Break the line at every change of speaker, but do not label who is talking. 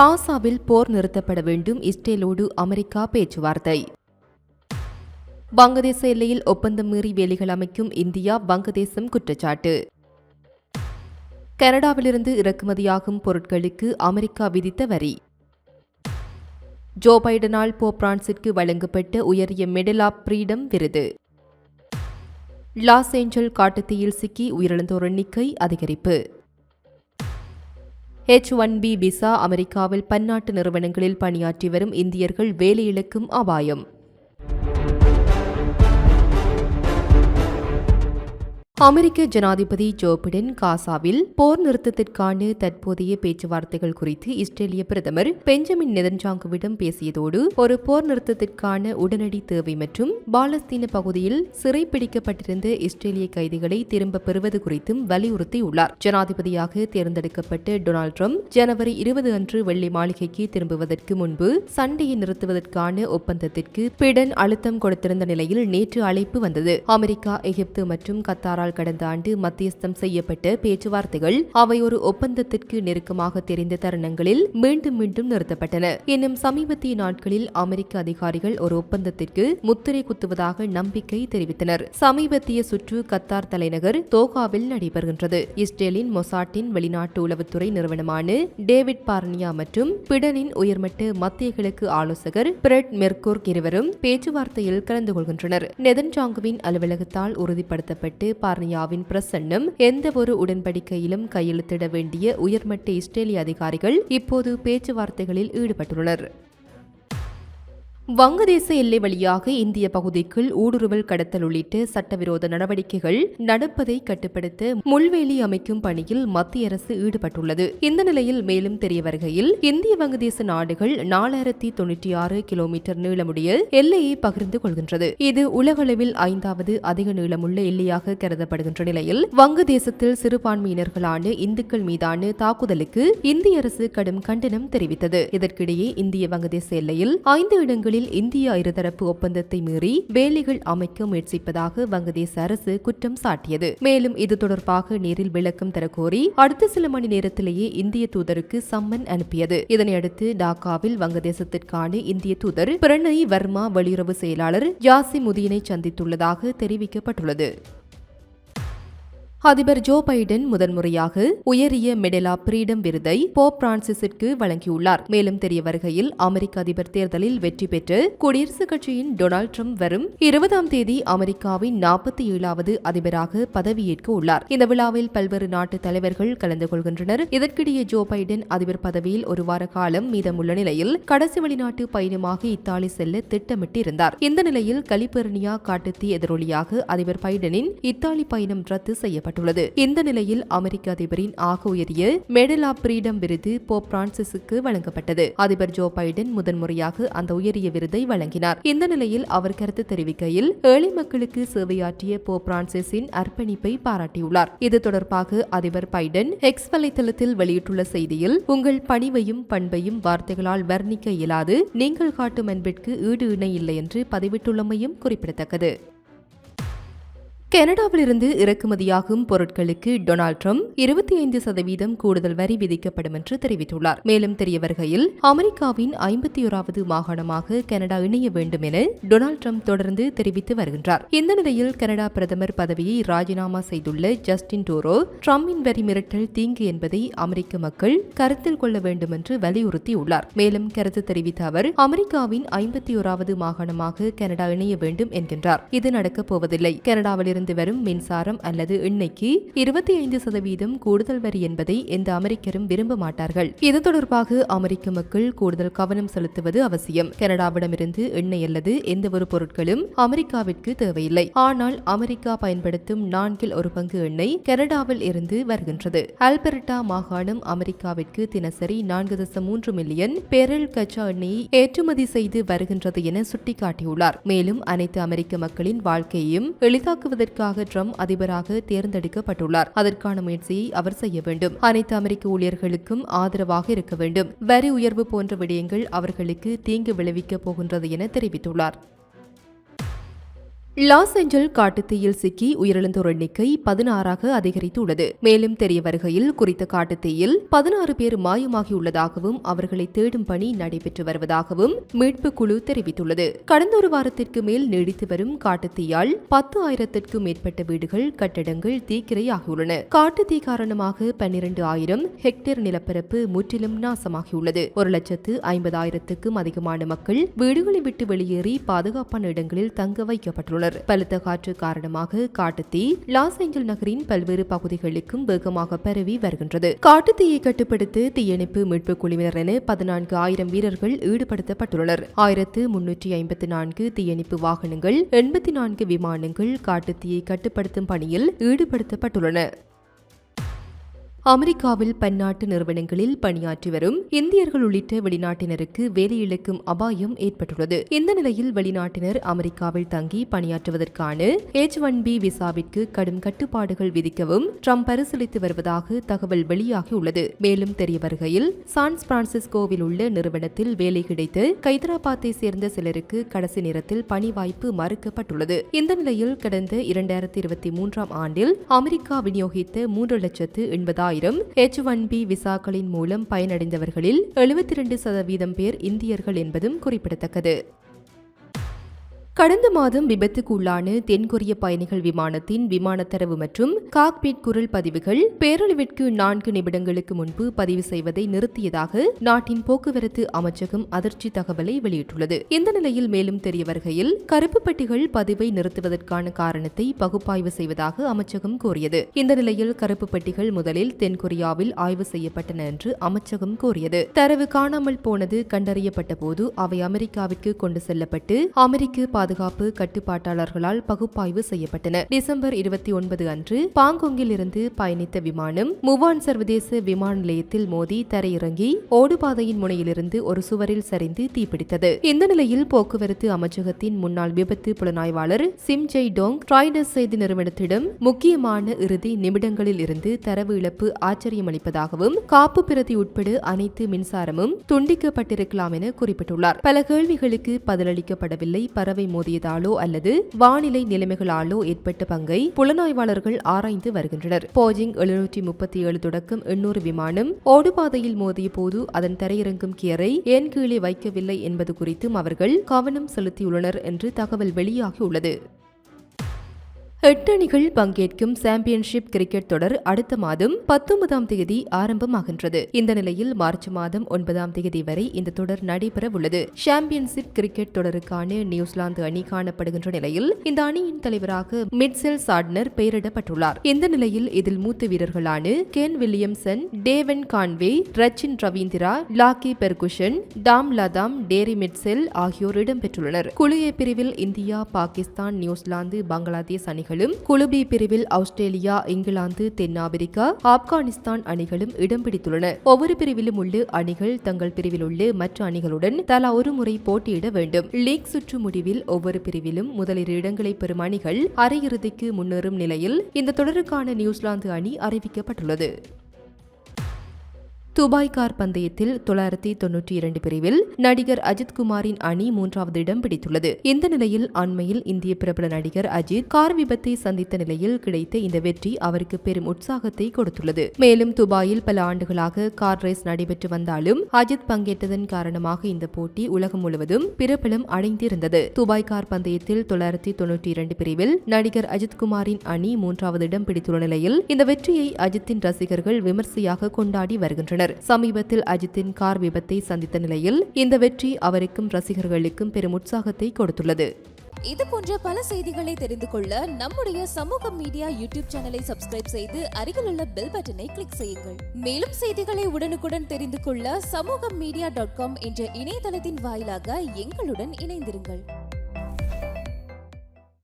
காசாவில் போர் நிறுத்தப்பட வேண்டும் இஸ்ரேலோடு அமெரிக்கா பேச்சுவார்த்தை. வங்கதேச எல்லையில் ஒப்பந்தம் மீறி வேலிகள் அமைக்கும் இந்தியா வங்கதேசம் குற்றச்சாட்டு. கனடாவிலிருந்து இறக்குமதியாகும் பொருட்களுக்கு அமெரிக்கா விதித்த வரி. ஜோ பைடனால் போப் பிரான்சிற்கு வழங்கப்பட்ட உயரிய மெடல் ஆப் ஃப்ரீடம் விருது. லாஸ் ஏஞ்சல் காட்டுத்தீயில் சிக்கி உயிரிழந்தோர் எண்ணிக்கை அதிகரிப்பு. ஹெச் ஒன் பி விசா அமெரிக்காவில் பன்னாட்டு நிறுவனங்களில் பணியாற்றி வரும் இந்தியர்கள் வேலையிழக்கும் அபாயம். அமெரிக்க ஜனாதிபதி ஜோ பிடன் காசாவில் போர் நிறுத்தத்திற்கான தற்போதைய பேச்சுவார்த்தைகள் குறித்து இஸ்ரேலிய பிரதமர் பெஞ்சமின் நெதன்ஜாங்குவிடம் பேசியதோடு ஒரு போர் நிறுத்தத்திற்கான உடனடி தேவை மற்றும் பாலஸ்தீன பகுதியில் சிறைப்பிடிக்கப்பட்டிருந்த இஸ்ரேலிய கைதிகளை திரும்ப பெறுவது குறித்தும் வலியுறுத்தியுள்ளார். ஜனாதிபதியாக தேர்ந்தெடுக்கப்பட்ட டொனால்டு ட்ரம்ப் ஜனவரி இருபது அன்று வெள்ளி மாளிகைக்கு திரும்புவதற்கு முன்பு சண்டையை நிறுத்துவதற்கான ஒப்பந்தத்திற்கு பிடன் அழுத்தம் கொடுத்திருந்த நிலையில் நேற்று அழைப்பு வந்தது. அமெரிக்கா எகிப்து மற்றும் கத்தாரால் அரசால் கடந்த ஆண்டு மத்தியஸ்தம் செய்யப்பட்ட பேச்சுவார்த்தைகள் அவை ஒரு ஒப்பந்தத்திற்கு நெருக்கமாக தெரிந்த தருணங்களில் மீண்டும் மீண்டும் நிறுத்தப்பட்டன. இன்னும் சமீபத்திய நாட்களில் அமெரிக்க அதிகாரிகள் ஒரு ஒப்பந்தத்திற்கு முத்திரை குத்துவதாக நம்பிக்கை தெரிவித்தனர். சமீபத்திய சுற்று கத்தார் தலைநகர் தோகாவில் நடைபெறுகின்றது. இஸ்ரேலின் மொசாட்டின் வெளிநாட்டு உளவுத்துறை நிறுவனமான டேவிட் பார்னியா மற்றும் பிடனின் உயர்மட்ட மத்திய கிழக்கு ஆலோசகர் பிரெட் மெர்கோர்க் இருவரும் பேச்சுவார்த்தையில் கலந்து கொள்கின்றனர். நெதன்ஜாங்குவின் அலுவலகத்தால் உறுதிப்படுத்தப்பட்டு பார்னியாவின் பிரசன்னம் எந்தவொரு உடன்படிக்கையிலும் கையெழுத்திட வேண்டிய உயர்மட்ட இஸ்ரேலிய அதிகாரிகள் இப்போது பேச்சுவார்த்தைகளில் ஈடுபட்டுள்ளனர். வங்கதேச எல்லை வழியாக இந்திய பகுதிக்குள் ஊடுருவல் கடத்தல் உள்ளிட்ட சட்டவிரோத நடவடிக்கைகள் நடப்பதை கட்டுப்படுத்த முள்வேலி அமைக்கும் பணியில் மத்திய அரசு ஈடுபட்டுள்ளது. இந்த நிலையில் மேலும் தெரிய வருகையில் இந்திய வங்கதேச நாடுகள் நாலாயிரத்தி தொன்னூற்றி ஆறு கிலோமீட்டர் நீளமுடைய எல்லையை பகிர்ந்து கொள்கின்றது. இது உலகளவில் ஐந்தாவது அதிக நீளமுள்ள எல்லையாக கருதப்படுகின்ற நிலையில் வங்கதேசத்தில் சிறுபான்மையினர்களான இந்துக்கள் மீதான தாக்குதலுக்கு இந்திய அரசு கடும் கண்டனம் தெரிவித்தது. இதற்கிடையே இந்திய வங்கதேச எல்லையில் ஐந்து இடங்களில் பகுதியில் இந்தியா இருதரப்பு ஒப்பந்தத்தை மீறி வேலிகள் அமைக்க முயற்சிப்பதாக வங்கதேச அரசு குற்றம் சாட்டியது. மேலும் இது தொடர்பாக நேரில் விளக்கம் தரக்கோரி அடுத்த சில மணி நேரத்திலேயே இந்திய தூதருக்கு சம்மன் அனுப்பியது. இதனையடுத்து டாக்காவில் வங்கதேசத்திற்கான இந்திய தூதர் பிரணய் வர்மா வெளியுறவு செயலாளர் யாசி சந்தித்துள்ளதாக தெரிவிக்கப்பட்டுள்ளது. அதிபர் ஜோ பைடன் முதன்முறையாக உயரிய மெடல் ஆப் ஃப்ரீடம் விருதை போப் பிரான்சிஸிற்கு வழங்கியுள்ளார். மேலும் தெரிய வருகையில் அமெரிக்க அதிபர் தேர்தலில் வெற்றி பெற்று குடியரசுக் கட்சியின் டொனால்டு ட்ரம்ப் வரும் இருபதாம் தேதி அமெரிக்காவின் நாற்பத்தி ஏழாவது அதிபராக பதவியேற்க உள்ளார். இந்த விழாவில் பல்வேறு நாட்டு தலைவர்கள் கலந்து கொள்கின்றனர். இதற்கிடையே ஜோ பைடன் அதிபர் பதவியில் ஒரு வார காலம் மீதமுள்ள நிலையில் கடைசி வெளிநாட்டு பயணமாக இத்தாலி செல்ல திட்டமிட்டிருந்தார். இந்த நிலையில் கலிபெர்னியா காட்டுத்தீ எதிரொலியாக அதிபர் பைடனின் இத்தாலி பயணம் ரத்து செய்யப்பட்டது. செய்யப்பட்டுள்ளது இந்த நிலையில் அமெரிக்க அதிபரின் ஆக உயரிய மெடல் ஆப் ஃப்ரீடம் விருது போப் பிரான்சிஸுக்கு வழங்கப்பட்டது. அதிபர் ஜோ பைடன் முதன்முறையாக அந்த உயரிய விருதை வழங்கினார். இந்த நிலையில் அவர் கருத்து தெரிவிக்கையில் ஏழை மக்களுக்கு சேவையாற்றிய போப் பிரான்சிஸின் அர்ப்பணிப்பை பாராட்டியுள்ளார். இது தொடர்பாக அதிபர் பைடன் எக்ஸ் வலைதளத்தில் வெளியிட்டுள்ள செய்தியில் உங்கள் பணிவையும் பண்பையும் வார்த்தைகளால் வர்ணிக்க இயலாது. நீங்கள் காட்டும் அன்பிற்கு ஈடு இணை இல்லை என்று பதிவிட்டுள்ளமையும் குறிப்பிடத்தக்கது. கனடாவிலிருந்து இறக்குமதியாகும் பொருட்களுக்கு டொனால்ட் ட்ரம்ப் இருபத்தி ஐந்து சதவீதம் கூடுதல் வரி விதிக்கப்படும் என்று தெரிவித்துள்ளார். மேலும் தெரிய வருகையில் அமெரிக்காவின் ஐம்பத்தி ஓராவது மாகாணமாக கனடா இணைய வேண்டும் என டொனால்ட் ட்ரம்ப் தொடர்ந்து தெரிவித்து வருகின்றார். இந்த நிலையில் கனடா பிரதமர் பதவியை ராஜினாமா செய்துள்ள ஜஸ்டின் டோரோ ட்ரம்பின் வரி மிரட்டல் தீங்கு என்பதை அமெரிக்க மக்கள் கருத்தில் கொள்ள வேண்டும் என்று வலியுறுத்தியுள்ளார். மேலும் கருத்து தெரிவித்த அவர் அமெரிக்காவின் ஐம்பத்தி ஓராவது மாகாணமாக கனடா இணைய வேண்டும் என்கின்றார். இது நடக்கப் போவதில்லை. கனடாவில் இருந்து வரும் மின்சாரம் அல்லது எண்ணெய்க்கு இருபத்தி ஐந்து சதவீதம் கூடுதல் வரி என்பதை எந்த அமெரிக்கரும் விரும்ப மாட்டார்கள். இது தொடர்பாக அமெரிக்க மக்கள் கூடுதல் கவனம் செலுத்துவது அவசியம். கனடாவிடமிருந்து எண்ணெய் அல்லது எந்த ஒரு பொருட்களும் அமெரிக்காவிற்கு தேவையில்லை. ஆனால் அமெரிக்கா பயன்படுத்தும் நான்கில் ஒரு பங்கு எண்ணெய் கனடாவில் இருந்து வருகின்றது. அல்பர்டா மாகாணம் அமெரிக்காவிற்கு தினசரி நான்கு தசம் மூன்று மில்லியன் பெரல் கச்சா எண்ணெயை ஏற்றுமதி செய்து வருகின்றது என சுட்டிக்காட்டியுள்ளார். மேலும் அனைத்து அமெரிக்க மக்களின் வாழ்க்கையையும் எளிதாக்குவதற்கு பதவிக்காக ட்ரம்ப் அதிபராக தேர்ந்தெடுக்கப்பட்டுள்ளார். அதற்கான முயற்சியை அவர் செய்ய வேண்டும். அனைத்து அமெரிக்க ஊழியர்களுக்கும் ஆதரவாக இருக்க வேண்டும். வரி உயர்வு போன்ற விடயங்கள் அவர்களுக்கு தீங்கு விளைவிக்கப் போகின்றது என தெரிவித்துள்ளார். லாஸ் ஏஞ்சல் காட்டுத்தீயில் சிக்கி உயிரிழந்தோர் எண்ணிக்கை பதினாறாக அதிகரித்துள்ளது. மேலும் தெரிய வருகையில் குறித்த காட்டுத்தீயில் பதினாறு பேர் மாயமாகியுள்ளதாகவும் அவர்களை தேடும் பணி நடைபெற்று வருவதாகவும் மீட்பு குழு தெரிவித்துள்ளது. கடந்த ஒரு வாரத்திற்கு மேல் நீடித்து வரும் காட்டுத்தீயால் பத்து ஆயிரத்திற்கும் மேற்பட்ட வீடுகள் கட்டடங்கள் தீக்கிரையாகியுள்ளன. காட்டுத்தீ காரணமாக பன்னிரண்டு ஆயிரம் ஹெக்டேர் நிலப்பரப்பு முற்றிலும் நாசமாகியுள்ளது. ஒரு லட்சத்து ஐம்பதாயிரத்துக்கும் அதிகமான மக்கள் வீடுகளை விட்டு வெளியேறி பாதுகாப்பான இடங்களில் தங்க வைக்கப்பட்டுள்ளனர். உள்ளனர். பலத்த காற்று காரணமாக காட்டுத்தீ லாஸ் ஏஞ்சல் நகரின் பல்வேறு பகுதிகளுக்கும் வேகமாக பரவி வருகின்றது. காட்டுத்தீயை கட்டுப்படுத்த தீயணைப்பு மீட்பு குழுவினர் என பதினான்கு ஆயிரம் வீரர்கள் ஈடுபடுத்தப்பட்டுள்ளனர். ஆயிரத்து முன்னூற்றி ஐம்பத்தி நான்கு தீயணைப்பு வாகனங்கள் எண்பத்தி நான்கு விமானங்கள் காட்டுத்தீயை கட்டுப்படுத்தும் பணியில் ஈடுபடுத்தப்பட்டுள்ளன. அமெரிக்காவில் பன்னாட்டு நிறுவனங்களில் பணியாற்றி வரும் இந்தியர்கள் உள்ளிட்ட வெளிநாட்டினருக்கு வேலையிழக்கும் அபாயம் ஏற்பட்டுள்ளது. இந்த நிலையில் வெளிநாட்டினர் அமெரிக்காவில் தங்கி பணியாற்றுவதற்கான எச் ஒன் பி விசாவிற்கு கடும் கட்டுப்பாடுகள் விதிக்கவும் ட்ரம்ப் பரிசீலித்து வருவதாக தகவல் வெளியாகியுள்ளது மேலும் தெரிய வருகையில் சான் பிரான்சிஸ்கோவில் உள்ள நிறுவனத்தில் வேலை கிடைத்து ஹைதராபாத்தை சேர்ந்த சிலருக்கு கடைசி நேரத்தில் பணி வாய்ப்பு மறுக்கப்பட்டுள்ளது. இந்த நிலையில் கடந்த இரண்டாயிரத்தி இருபத்தி மூன்றாம் ஆண்டில் அமெரிக்கா விநியோகித்த மூன்று லட்சத்து எண்பதாயிரம் ஆயிரம் எச் ஒன் பி விசாக்களின் மூலம் பயனடைந்தவர்களில் எழுபத்தி இரண்டு சதவீதம் பேர் இந்தியர்கள் என்பதும் குறிப்பிடத்தக்கது. கடந்த மாதம் விபத்துக்கு உள்ளான தென்கொரிய பயணிகள் விமானத்தின் விமான தரவு மற்றும் காக்பீட் குரல் பதிவுகள் பேரழிவிற்கு நான்கு நிமிடங்களுக்கு முன்பு பதிவு செய்வதை நிறுத்தியதாக நாட்டின் போக்குவரத்து அமைச்சகம் அதிர்ச்சி தகவலை வெளியிட்டுள்ளது. இந்த நிலையில் மேலும் தெரிய வருகையில் கருப்பு பெட்டிகள் பதிவை நிறுத்துவதற்கான காரணத்தை பகுப்பாய்வு செய்வதாக அமைச்சகம் கூறியது. இந்த நிலையில் கருப்பு பெட்டிகள் முதலில் தென்கொரியாவில் ஆய்வு செய்யப்பட்டன என்று அமைச்சகம் கூறியது. தரவு காணாமல் போனது கண்டறியப்பட்ட போது அவை அமெரிக்காவிற்கு கொண்டு செல்லப்பட்டு அமெரிக்க பாதுகாப்பு கட்டுப்பாட்டாளர்களால் பகுப்பாய்வு செய்யப்பட்டன. டிசம்பர் இருபத்தி ஒன்பது அன்று பாங்கொங்கில் இருந்து பயணித்த விமானம் முவான் சர்வதேச விமான நிலையத்தில் மோதி தரையிறங்கி ஓடுபாதையின் முனையிலிருந்து ஒரு சுவரில் சரிந்து தீப்பிடித்தது. இந்த நிலையில் போக்குவரத்து அமைச்சகத்தின் முன்னாள் விபத்து புலனாய்வாளர் சிம் ஜெய் டோங் ட்ரைடஸ் செய்தி நிறுவனத்திடம் முக்கியமான இறுதி நிமிடங்களில் இருந்து தரவு இழப்பு ஆச்சரியமளிப்பதாகவும் காப்பு பிரதி உட்பட அனைத்து மின்சாரமும் துண்டிக்கப்பட்டிருக்கலாம் என குறிப்பிட்டுள்ளார். பல கேள்விகளுக்கு பதிலளிக்கப்படவில்லை. பறவை மோதியதாலோ அல்லது வானிலை நிலைமைகளாலோ ஏற்பட்ட பங்கை புலனாய்வாளர்கள் ஆராய்ந்து வருகின்றனர். போஜிங் எழுநூற்றி முப்பத்தி ஏழு தொடக்கம் எண்ணூறு விமானம் ஓடுபாதையில் மோதிய போது அதன் தரையிறங்கும் கியரை ஏன் கீழே வைக்கவில்லை என்பது குறித்தும் அவர்கள் கவனம் செலுத்தியுள்ளனர் என்று தகவல் வெளியாகியுள்ளது. எட்டு அணிகள் பங்கேற்கும் சாம்பியன்ஷிப் கிரிக்கெட் தொடர் அடுத்த மாதம் பத்தொன்பதாம் தேதி ஆரம்பமாகின்றது. இந்த நிலையில் மார்ச் மாதம் ஒன்பதாம் தேதி வரை இந்த தொடர் நடைபெற உள்ளது சாம்பியன்ஷிப் கிரிக்கெட் தொடருக்கான நியூசிலாந்து அணி காணப்படுகின்ற நிலையில் இந்த அணியின் தலைவராக மிட்செல் சாட்னர் பெயரிடப்பட்டுள்ளார். இந்த நிலையில் இதில் மூத்த வீரர்களான Kane Williamson Devon Conway Rachin Ravindra Lockie Ferguson Tom Latham Daryl Mitchell ஆகியோர் இடம்பெற்றுள்ளனர். குழுய பிரிவில் இந்தியா பாகிஸ்தான் நியூசிலாந்து பங்களாதேஷ் அணிகள் அணிகளும் குழு பி பிரிவில் ஆஸ்திரேலியா இங்கிலாந்து தென்னாப்பிரிக்கா ஆப்கானிஸ்தான் அணிகளும் இடம் பிடித்துள்ளன. ஒவ்வொரு பிரிவிலும் உள்ள அணிகள் தங்கள் பிரிவில் உள்ள மற்ற அணிகளுடன் தலா ஒரு முறை போட்டியிட வேண்டும். லீக் சுற்று முடிவில் ஒவ்வொரு பிரிவிலும் முதலிரு இடங்களை பெறும் அணிகள் அரையிறுதிக்கு முன்னேறும் நிலையில் இந்த தொடருக்கான நியூசிலாந்து அணி அறிவிக்கப்பட்டுள்ளது. துபாய் கார் பந்தயத்தில் தொள்ளாயிரத்தி தொன்னூற்றி இரண்டு பிரிவில் நடிகர் அஜித் குமாரின் அணி மூன்றாவது இடம் பிடித்துள்ளது. இந்த நிலையில் அண்மையில் இந்திய பிரபல நடிகர் அஜித் கார் விபத்தை சந்தித்த நிலையில் கிடைத்த இந்த வெற்றி அவருக்கு பெரும் உற்சாகத்தை கொடுத்துள்ளது. மேலும் துபாயில் பல ஆண்டுகளாக கார் ரேஸ் நடைபெற்று வந்தாலும் அஜித் பங்கேற்றதன் காரணமாக இந்த போட்டி உலகம் முழுவதும் பிரபலம் அடைந்திருந்தது. துபாய் கார் பந்தயத்தில் தொள்ளாயிரத்தி தொன்னூற்றி இரண்டு பிரிவில் நடிகர் அஜித் குமாரின் அணி மூன்றாவது இடம் பிடித்துள்ள நிலையில் இந்த வெற்றியை அஜித்தின் ரசிகர்கள் விமர்சையாக கொண்டாடி வருகின்றனர். வருகின்றனர் சமீபத்தில் அஜித்தின் கார் விபத்தை சந்தித்த நிலையில் இந்த வெற்றி அவருக்கும் ரசிகர்களுக்கும் பெரும் உற்சாகத்தை கொடுத்துள்ளது.
இது போன்ற பல செய்திகளை தெரிந்து கொள்ள நம்முடைய சமூக மீடியா யூடியூப் சேனலை சப்ஸ்கிரைப் செய்து அருகிலுள்ள பெல் பட்டனை கிளிக் செய்யுங்கள். மேலும் செய்திகளை உடனுக்குடன் தெரிந்து கொள்ள சமூக மீடியா டாட் காம் என்ற இணையதளத்தின் வாயிலாக எங்களுடன் இணைந்திருங்கள்.